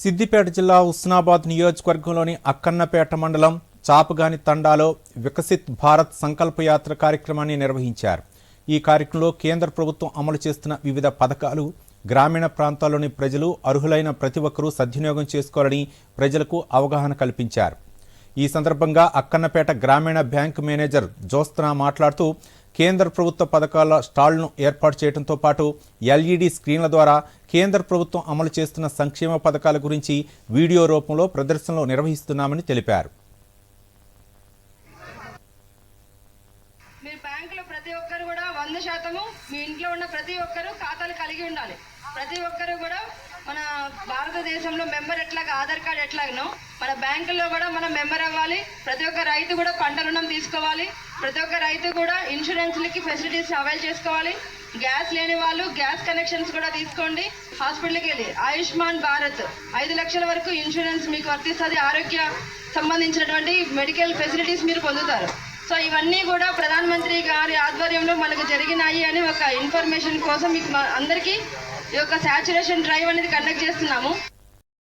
సిద్దిపేట జిల్లా హుస్నాబాద్ నియోజకవర్గంలోని అక్కన్నపేట మండలం చాపగాని తండాలో వికసిత్ భారత్ సంకల్ప యాత్ర కార్యక్రమాన్ని నిర్వహించారు. ఈ కార్యక్రమంలో కేంద్ర ప్రభుత్వం అమలు చేస్తున్న వివిధ పథకాలు గ్రామీణ ప్రాంతాల్లోని ప్రజలు అర్హులైన ప్రతి ఒక్కరూ సద్వినియోగం చేసుకోవాలని ప్రజలకు అవగాహన కల్పించారు. ఈ సందర్భంగా అక్కన్నపేట గ్రామీణ బ్యాంక్ మేనేజర్ జ్యోత్స్న మాట్లాడుతూ కేంద్ర ప్రభుత్వ పథకాల స్టాళ్ళను ఏర్పాటు చేయడంతో పాటు ఎల్ఈడి స్క్రీన్ల ద్వారా కేంద్ర ప్రభుత్వం అమలు చేస్తున్న సంక్షేమ పథకాల గురించి వీడియో రూపంలో ప్రదర్శనలు నిర్వహిస్తున్నామని తెలిపారు. బ్యాంకులో ప్రతి ఒక్కరు కూడా వంద శాతము మీ ఇంట్లో ఉన్న ప్రతి ఒక్కరు ఖాతాలు కలిగి ఉండాలి. ప్రతి ఒక్కరు కూడా మన భారతదేశంలో మెంబర్ ఎట్లాగా ఆధార్ కార్డ్ ఎట్లాగనో మన బ్యాంకుల్లో కూడా మనం మెంబర్ అవ్వాలి. ప్రతి ఒక్క రైతు కూడా పంట రుణం తీసుకోవాలి. ప్రతి ఒక్క రైతు కూడా ఇన్సూరెన్స్లకి ఫెసిలిటీస్ అవైల్ చేసుకోవాలి. గ్యాస్ లేని వాళ్ళు గ్యాస్ కనెక్షన్స్ కూడా తీసుకోండి. హాస్పిటల్కి వెళ్ళి ఆయుష్మాన్ భారత్ ఐదు లక్షల వరకు ఇన్సూరెన్స్ మీకు వర్తిస్తుంది. ఆరోగ్య సంబంధించినటువంటి మెడికల్ ఫెసిలిటీస్ మీరు పొందుతారు. సో ఇవన్నీ కూడా ప్రధాన మంత్రి గారి ఆధ్వర్యంలో మనకు జరిగినాయి అని ఒక ఇన్ఫర్మేషన్ కోసం మీకు అందరికీ ఈ యొక్క శాచురేషన్ డ్రైవ్ అనేది కండక్ట్ చేస్తున్నాము.